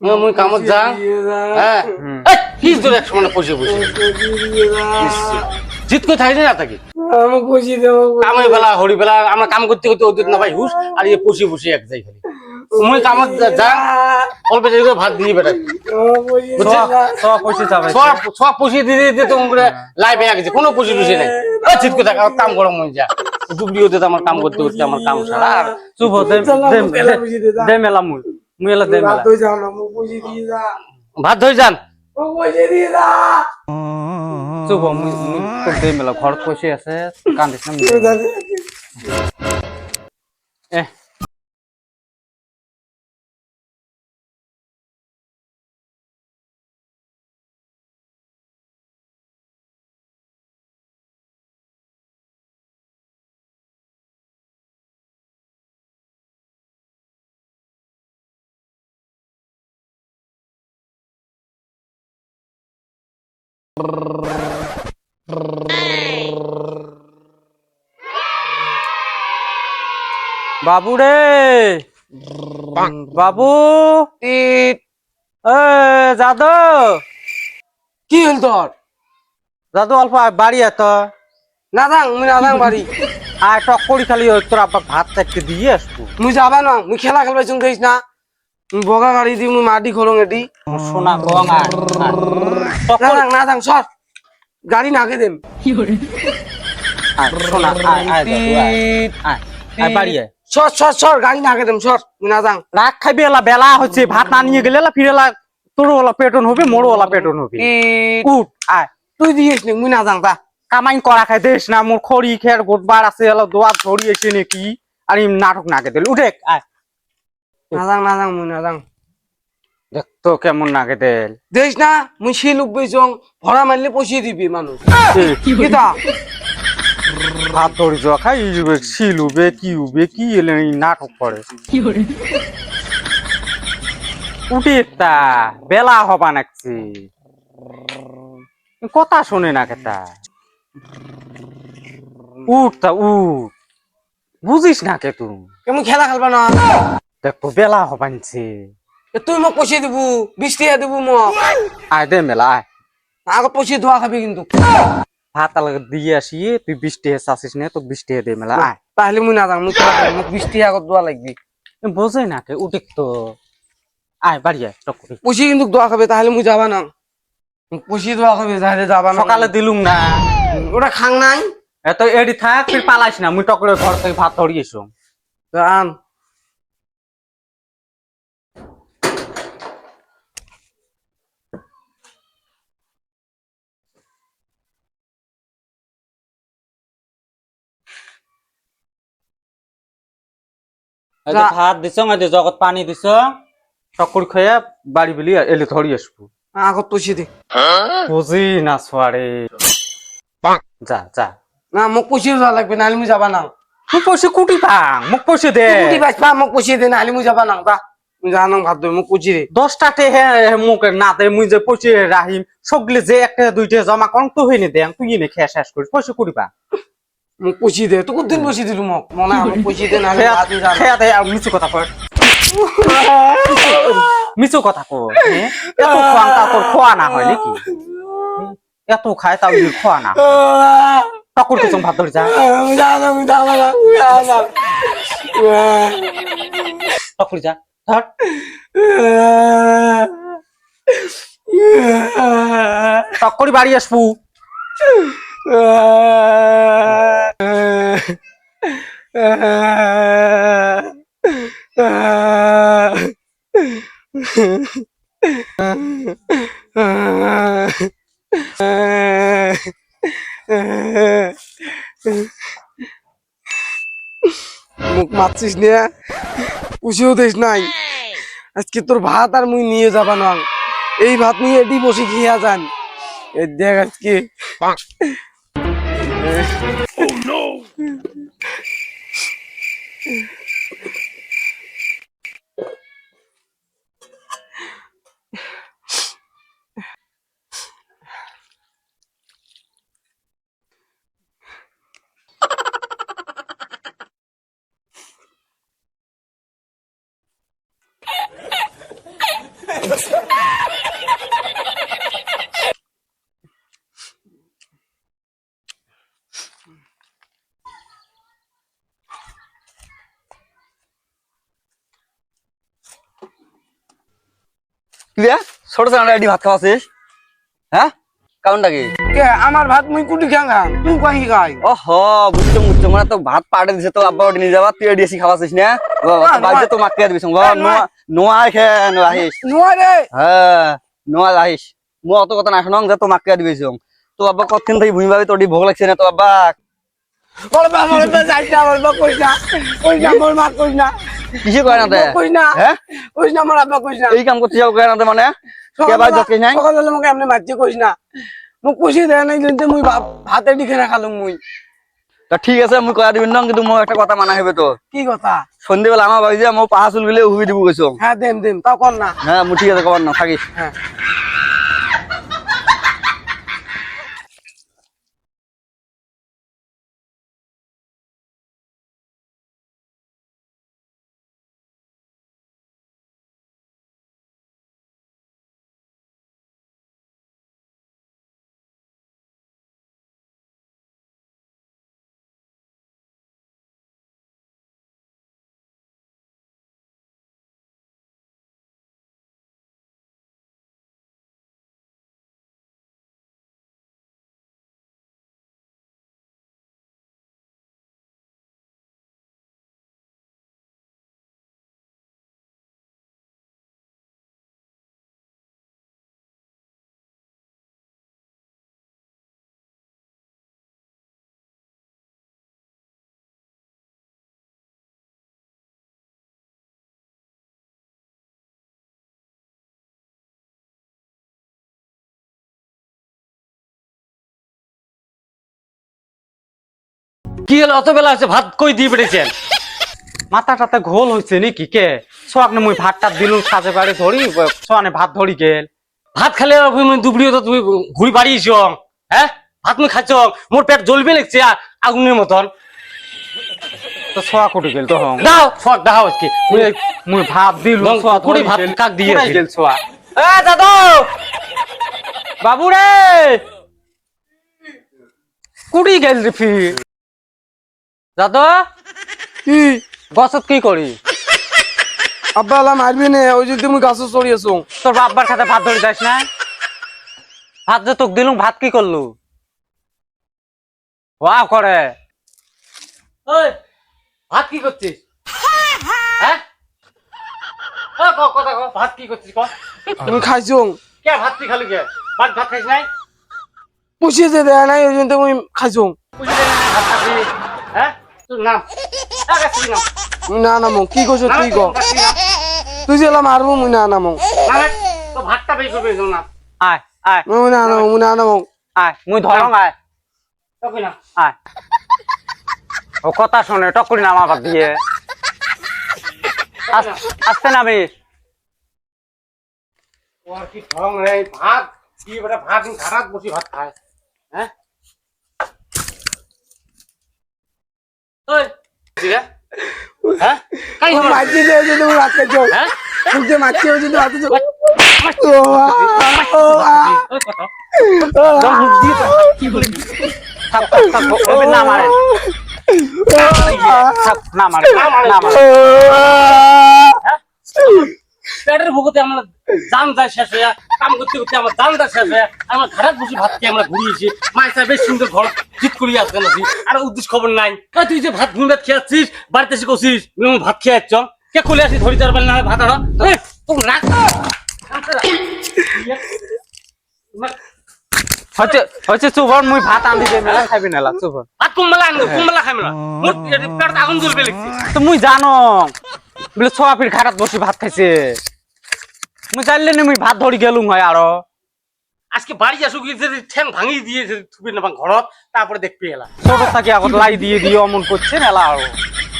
মুই কামত যা। হ্যাঁ। হুম। এই, কি তোর এক সময় বসে বসে জিত করে থাকি না থাকি? কামের বেলা হরি বেলা আমরা কাম করতে করতে ওদের না ভাই হুস আর ইয়ে বসে বসে এক যাই খালি। মুই কামত যা- অল্প দেরি করে ভাত দিয়ে বেটা সব পুষিয়ে দিয়ে দিয়ে তো করে লাইফে গেছে। কোনো পুষি টুসি নাই। জিত করে থাকা? কাম গরম হয়ে যা। ডুবলি হতে আমার কাম করতে করতে আমার কাম সারা। আর চুপ হো, দে চল, দে- আমাকে এলা বুঝি দে, যা। দে মেলা মুই দে মেলা। রাত হয়ে যাও না মুখ যা। ভাত ধরে যান। মুখ বুঝি যা। চুপ মুই মুই তোর দে মেলা ঘর পয়সা আছে কান্দিস না দে মেলা। এ বাবু! রে বাবু যাদু! কি হল তোর? যাদু অল্প বাড়ি এত। না থাক মুই না থাক বাড়ি। আয় টক করি খালি তোর আব্বা ভাত চাইতে দিয়ে আসব। মুই যাবা না মুই খেলা খেলবাই চুন না। বগা গাড়ি দি মুই মাটি খোলং এটি। সোনা গং আয়, আয়। না থাক না থাক সর। গাড়ি নাকে দেম আয়, সোনা আয় আয় যাদু, আয়। আয়, আয়, বাড়ি আয়। সর সর সর গাড়ি নাকে দেম সর। মুই না রাগ খাইবে এলা বেলা হচ্ছে ভাত না নিয়ে গেলে এলা ফিরে এলা তোর ওলা পেটন হবে মোর ওলা পেটন হবে। উঠ আয়। তুই দিয়েছ নি মুই না থাক তা কামাইন করা খাই দেশ না মোর খড়ি খের গোটবার আছে এলা দোয়া ধরিয়েছে নাকি? আর নাটক নাকে দিল উঠে আয়। না থাক না থাক মুই না থাক দেখ তো কেমন নাকে দিল দেখ না মুই শিল উঠবই চং ভরা মারলে পয়সা দিবি মানুষ কিতা ভাত ধরি যাওয়া খাই শিলুবে কি উবে কি এলে নাটক করে উঠে তা বেলা হবা নাকছি। কথা শোনে না কেতা উঠ তা উঠ। বুঝিস না কে তুই? কেমন খেলা খেলবা না। দেখ বেলা হবানছে তুই মোক পয়সা দিবু বিশ টাকা দিবু মোক। আয় দে মেলা আয় আগত পয়সা ধোয়া খাবি কিন্তু। ভাত আলাদা দিয়ে আসি তুই বিশ টাকা চাষিস না তো বিশ টাকা দে মেলা আয় তাহলে মুই না মুই মোক বিশ টাকা আগত দোয়া লাগবি। বোঝে না কে উঠিক তো। আয় বাড়ি আয় টক করি পয়সা কিন্তু দোয়া খাবে তাহলে মুই যাবা না পয়সা দোয়া খাবে তাহলে যাবা না সকালে দিলুম না। ওটা খাং নাই। এত এডি থাক তুই পালাইস না মুই টকরে ঘর থেকে ভাত ধরি এসো আন। ভাত দিছ যে জগৎ পানি দিছ টকর খেয়ে বাড়ি বিলি এলে ধরি আসব। আগত পয়সা দে। বুঝি না সোয়ারে। যা যা। না মোক পয়সা দোয়া লাগবে মুই যাবা না। তুই পয়সা কুটি পাং মোক পয়সা দে। কুটি বাইস পা মোক পয়সা দে নাহলে মুই যাবা না তা যা নাম ভাত দই মোক পয়সা দে। দশটা টে হে মোক না দে মুই যে পয়সা রাহিম সগলে যে একটা দুইটা জমা করম তুই হইনি দে তুই এনে খেয়ে শেষ করিস পয়সা কুটি পা মোক পয়সা দে তোক দিন পয়সা দিলু মোক। মনে মোক পয়সা দে না। আর মিছু কথা কয় মিছু কথা কয়? এত খোয়ান তা তোর খোয়া না হয় নাকি? এত খায় তাও খোয়া না টকর কিছু ভাত ধরে যা টকর যা ধর টকরি বাড়ি আসবু মুখ মারছিস নে। পুষেও দিস নাই। আজকে তোর ভাত আর মুই নিয়ে যাবা না এই ভাত নিয়ে এটি বসে খেয়া যান। এই দেখ আজকে। Yeah. কি রে ছোট ছোট রেডি ভাত খাওয়াছিস হ্যাঁ? কারণটা কি? কে আমার ভাত মুই কুটি তুই খাই? ও বুঝছ বুঝছ মানে তো ভাত পাড়ে দিছে তো আব্বা ওটি নিয়ে যাবা তুই এডি এসি খাওয়াছিস না? বাড়িতে তো মাকে দিবি নোয়া নোয়া খে নোয়া আহিস। নোয়া রে। হ্যাঁ নোয়া আহিস। মো অত কথা না শুনং যে তো মাকে দিবিস তো আব্বা কতদিন থেকে ভূমি ভাবি তোর ভোগ লাগছে না তো আব্বা? বলবা বলবা যাইছ না বলবা কইস না কইস না মোর মা না কিসে কয় না তে কইস না। হ্যাঁ? কইস না মোর আব্বা কইস না। এই কাম করতে যাও কয় না মানে? কে ভাই দকে নাই? সকালে আমাকে এমনি মারছে কইস না। মোক পুষি দেয় নাই কিন্তু মুই ভাত- দিখে না খালুম মুই। তা ঠিক আছে মুই কয়া দিবিন ন কিন্তু মোৰ একটা কথা মানা হবে তো। কি কথা? সন্ধ্যেবেলা আমার ভাবি যে মই পাহা চুল গেলে হুবি দিব কইছো হ্যাঁ দেম দেম। তাও কর না? হ্যাঁ মোৰ ঠিক আছে কর না থাকিস হ্যাঁ। কি হলো অত বেলা আছে ভাত কই দিয়ে পেরেছেন মাথাটাতে ঘোল হয়েছে নাকি কে? সোয়াকনে মুই ভাতটা দিলুম সাজে বাড়ি ধরি সোয়ানে ভাত ধরি গেল। ভাত খালে দুবড়িও তো তুমি ঘুরি বাড়িয়েছ হ্যাঁ? ভাত মুই খাচ্ছ মোর পেট জ্বলবে লাগছে আগুনের মতন। তো সোয়া কুটি গেল তো হং দাও ফক দাও আজকে। মুই মুই ভাত দিলুম সোয়া কুড়ি ভাত কাক দিয়ে গেল সোয়া এ দাদু! বাবু রে কুড়ি গেল রে ফির। দাদা? কি? গছত কি করি? আব্বা আলা মারবি নে ওই যদি মুই গাছ চড়ি আছো। তোর বাব্বার খাতে ভাত ধরে যাস না? ভাত যে তোকে দিলুম ভাত কি করলু? ওয়া করে। ওই ভাত কি করছিস? হ্যাঁ? কথা ভাত কি করছিস ক? তুমি খাইছো। কে ভাত কি খালি কে? ভাত ভাত খাইছ নাই? পুষিয়ে যে দেয় নাই ওই জন্য মুই খাইছো। ভাত খাবি। হ্যাঁ? নাম। নাম। মুই না নামো কি কইছো তুই ক নাম। তুই যে মারবো মুই না নামো। নাম এ, তো ভাতটা বের করবে তোর আয় আয়। মুই না নামো মুই না নামো। আয় মুই ধরং আয়। তো আয়। ও কথা শোনে টকুরি নাম আবার দিয়ে আস- আসতে নামিস ওর কি ঢং রে ভাত কি বেটা ভাত খারাপ বসি ভাত খায়। হ্যাঁ না না না পেটের ভুগতে আমরা জান যায় শেষ হয়ে কাম করতে করতে আমার জান যায় শেষ হয়ে আমরা ঘাড়াত বসে ভাত খেয়ে আমরা ঘুরিয়েছি মায়ের বেশ সুন্দর ঘর জিত আছি আর উদ্দেশ্য খবর নাই। তুই যে ভাত ঘুম ভাত খেয়ে আসছিস বাড়িতে এসে ভাত খেয়ে আসছ কে খুলে আসি ধরি চার বেলা না ভাত আড়া তুমি রাখ হচ্ছে হচ্ছে চুবন মুই ভাত আনতে যাই মেলা খাবি না ভাত পেট আগুন জ্বলবে তো মুই জানো বলে খাটাত বসে ভাত খাইছে। মুই জানলে নি মুই ভাত ধরি গেলুম হয় আরও। আজকে বাড়ি আসুক, যদি ঠ্যাং ভাঙিয়ে দিয়ে যদি থুবি ঘরত তারপরে দেখবি এলা ছোট থাকি আগত লাই দিয়ে দিয়ে অমন করছেন এলা আরও?